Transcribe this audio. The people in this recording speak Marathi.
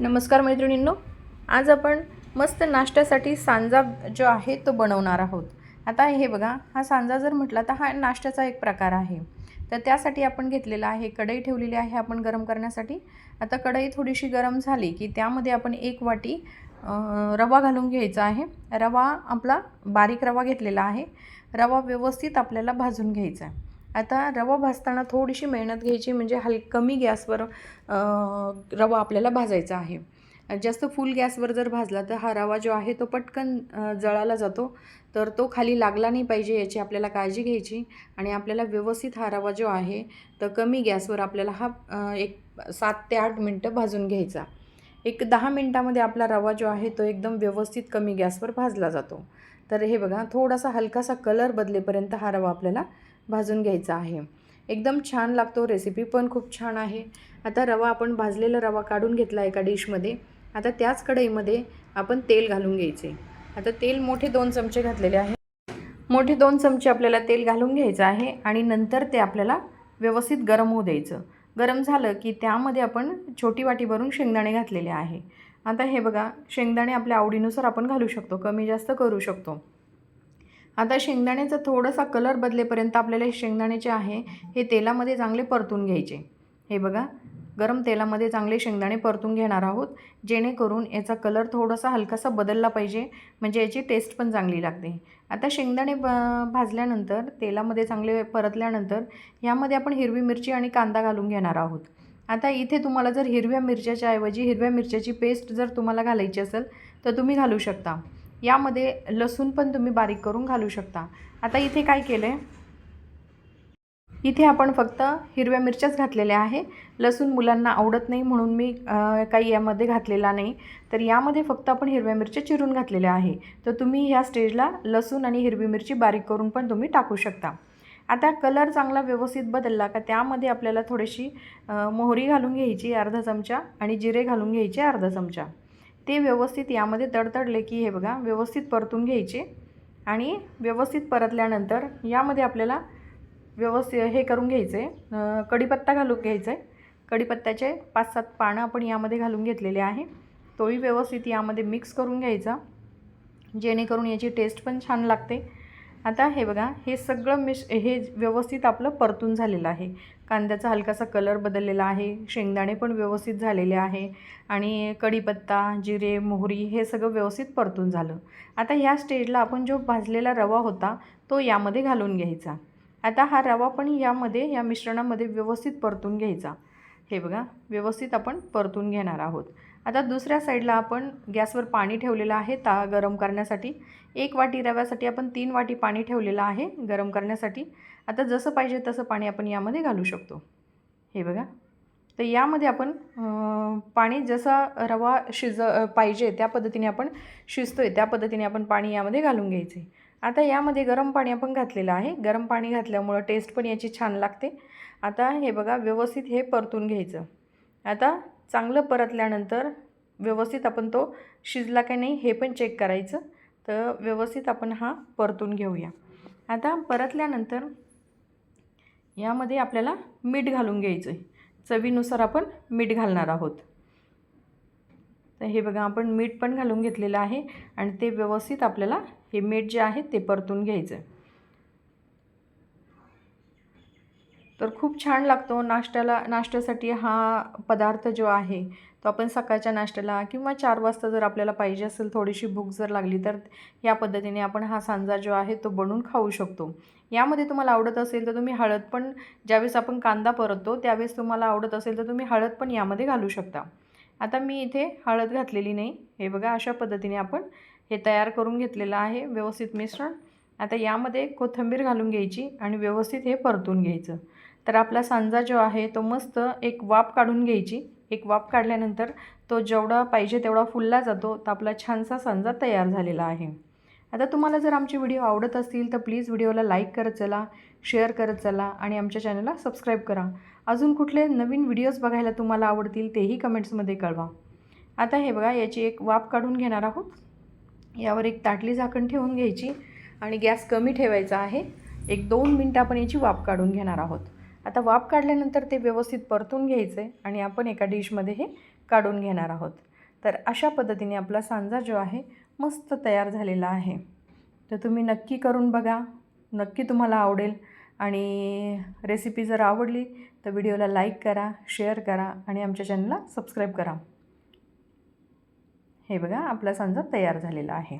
नमस्कार मैत्रिणींनो आज आपण मस्त नाश्त्यासाठी सांजा जो आहे तो बनवणार आहोत. आता हे बघा हा सांजा जर म्हटला तर हा नाश्त्याचा एक प्रकार आहे. तर त्यासाठी आपण घेतलेला आहे कढई ठेवलेली आहे आपण गरम करण्यासाठी. आता कढई थोडीशी गरम झाली की त्यामध्ये आपण एक वाटी रवा घालून घ्यायचा आहे. रवा आपला बारीक रवा घेतलेला आहे. रवा व्यवस्थित आपल्याला भाजून घ्यायचा आहे. आता रवा भाजताना थोडीशी मेहनत घ्यायची म्हणजे हल कमी गॅसवर रवा आपल्याला भाजायचा आहे. जास्त फुल गॅसवर जर भाजला तर हा रवा जो आहे तो पटकन जळाला जातो. तर तो खाली लागला नाही पाहिजे याची आपल्याला काळजी घ्यायची आणि आपल्याला व्यवस्थित हा रवा जो आहे तर कमी गॅसवर आपल्याला हा एक सात ते आठ मिनटं भाजून घ्यायचा. एक दहा मिनटामध्ये आपला रवा जो आहे तो एकदम व्यवस्थित कमी गॅसवर भाजला जातो. तर हे बघा थोडासा हलकासा कलर बदलेपर्यंत हा रवा आपल्याला भाजून घ्यायचा आहे. एकदम छान लागतो रेसिपी पण खूप छान आहे. आता रवा आपण भाजलेला रवा काढून घेतला एका डिशमध्ये आता त्याच कढईमध्ये आपण तेल घालून घ्यायचे. आता तेल मोठे दोन चमचे घातलेले आहे. मोठे दोन चमचे आपल्याला तेल घालून घ्यायचं आहे आणि नंतर ते आपल्याला व्यवस्थित गरम होऊ द्यायचं. गरम झालं की त्यामध्ये आपण छोटी वाटी भरून शेंगदाणे घातलेले आहे. आता हे बघा शेंगदाणे आपल्या आवडीनुसार आपण घालू शकतो कमी जास्त करू शकतो. आता शेंगदाण्याचा थोडासा कलर बदलेपर्यंत आपल्याला हे शेंगदाणे जे आहे हे तेलामध्ये चांगले परतून घ्यायचे. हे बघा गरम तेलामध्ये चांगले शेंगदाणे परतून घेणार आहोत जेणेकरून याचा कलर थोडासा हलकासा बदलला पाहिजे म्हणजे याची टेस्ट पण चांगली लागते. आता शेंगदाणे ब भाजल्यानंतर तेलामध्ये चांगले परतल्यानंतर यामध्ये आपण हिरवी मिरची आणि कांदा घालून घेणार आहोत. आता इथे तुम्हाला जर हिरव्या मिरच्याच्या ऐवजी हिरव्या मिरच्याची पेस्ट जर तुम्हाला घालायची असेल तर तुम्ही घालू शकता. यामध्ये लसूण पण तुम्ही बारीक करून घालू शकता. आता इथे काय केलं आहे इथे आपण फक्त हिरव्या मिरच्याच घातलेल्या आहे. लसूण मुलांना आवडत नाही म्हणून मी काही यामध्ये घातलेला नाही. तर यामध्ये फक्त आपण हिरव्या मिरच्या चिरून घातलेल्या आहे. तर तुम्ही ह्या स्टेजला लसूण आणि हिरवी मिरची बारीक करून पण तुम्ही टाकू शकता. आता कलर चांगला व्यवस्थित बदलला का त्यामध्ये आपल्याला थोडीशी मोहरी घालून घ्यायची अर्धा चमचा आणि जिरे घालून घ्यायचे अर्धा चमचा. ते व्यवस्थित यामध्ये तडतडले की हे बघा व्यवस्थित परतून घ्यायचे आणि व्यवस्थित परतल्यानंतर यामध्ये आपल्याला व्यवस्थित हे करून घ्यायचं आहे कढीपत्ता घालून घ्यायचा आहे कढीपत्त्याचे पाच सात पानं आपण यामध्ये घालून घेतलेले आहे. तोही व्यवस्थित यामध्ये मिक्स करून घ्यायचा. जेणेकरून याची टेस्ट पण छान लागते. आता हे बघा हे सगळं मिश हे व्यवस्थित आपलं परतून झालेलं आहे. कांद्याचा हलकासा कलर बदललेला आहे शेंगदाणे पण व्यवस्थित झालेले आहे आणि कढीपत्ता जिरे मोहरी हे सगळं व्यवस्थित परतून झालं. आता ह्या स्टेजला आपण जो भाजलेला रवा होता तो यामध्ये घालून घ्यायचा. आता हा रवा पण यामध्ये या मिश्रणामध्ये व्यवस्थित परतून घ्यायचा. हे बघा व्यवस्थित आपण परतून घेणार आहोत. आता दुसऱ्या साईडला आपण गॅसवर पाणी ठेवलेलं आहे ता गरम करण्यासाठी. एक वाटी रव्यासाठी आपण तीन वाटी पाणी ठेवलेलं आहे गरम करण्यासाठी. आता जसं पाहिजे तसं पाणी आपण यामध्ये घालू शकतो. हे बघा. तर यामध्ये आपण पाणी जसा रवा शिज पाहिजे त्या पद्धतीने आपण शिजतो आहे त्या पद्धतीने आपण पाणी यामध्ये घालून घ्यायचे. आता यामध्ये गरम पाणी आपण घातलेलं आहे. गरम पाणी घातल्यामुळं टेस्ट पण याची छान लागते. आता हे बघा व्यवस्थित हे परतून घ्यायचं. आता चांगलं परतल्यानंतर व्यवस्थित आपण तो शिजला का नाही हे पण चेक करायचं. तर व्यवस्थित आपण हा परतून घेऊया. आता परतल्यानंतर यामध्ये आपल्याला मीठ घालून घ्यायचं आहे चवीनुसार आपण मीठ घालणार आहोत. तर हे बघा आपण मीठ पण घालून घेतलेलं आहे आणि ते व्यवस्थित आपल्याला हे मीठ जे आहे ते परतून घ्यायचं आहे तर खूप छान लागतो नाश्त्याला नाश्त्यासाठी हा पदार्थ जो आहे तो आपण सकाळच्या नाश्त्याला किंवा चार वाजता जर आपल्याला पाहिजे असेल थोडीशी भूक जर लागली तर या पद्धतीने आपण हा सांजा जो आहे तो बनवून खाऊ शकतो. यामध्ये तुम्हाला आवडत असेल तर तुम्ही हळद पण ज्यावेळेस आपण कांदा परततो त्यावेळेस तुम्हाला आवडत असेल तर तुम्ही हळद पण यामध्ये घालू शकता. आता मी इथे हळद घातलेली नाही. हे बघा अशा पद्धतीने आपण हे तयार करून घेतलेलं आहे व्यवस्थित मिश्रण. आता यामध्ये कोथिंबीर घालून घ्यायची आणि व्यवस्थित हे परतून घ्यायचं. तर आपला सांजा जो आहे तो मस्त एक वाफ काढून घ्यायची. एक वाफ काढल्यानंतर तो जेवढा पाहिजे तेवढा फुलला जातो तर आपला छानसा सांजा तयार झालेला आहे. आता तुम्हाला जर आमचे व्हिडिओ आवडत असतील तर प्लीज व्हिडिओला लाईक करत चला शेअर करत चला आणि आमच्या चॅनलला सबस्क्राईब करा. अजून कुठले नवीन व्हिडिओज बघायला तुम्हाला आवडतील तेही कमेंट्समध्ये कळवा. आता हे बघा याची एक वाफ काढून घेणार आहोत. यावर एक ताटली झाकण ठेवून घ्यायची आणि गॅस कमी ठेवायचा आहे. एक दोन मिनटं आपण याची वाफ काढून घेणार आहोत. आता वाफ काढल्यानंतर ते व्यवस्थित परतून घ्यायचं आहे आणि आपण एका डिशमध्ये हे काढून घेणार आहोत. तर अशा पद्धतीने आपला सांजा जो आहे मस्त तयार झालेला आहे. तर तुम्ही नक्की करून बघा. नक्की तुम्हाला आवडेल. आणि रेसिपी जर आवडली तर व्हिडिओला लाईक करा शेअर करा आणि आमच्या चॅनलला सबस्क्राईब करा. हे बघा आपला सांजा तयार झालेला आहे.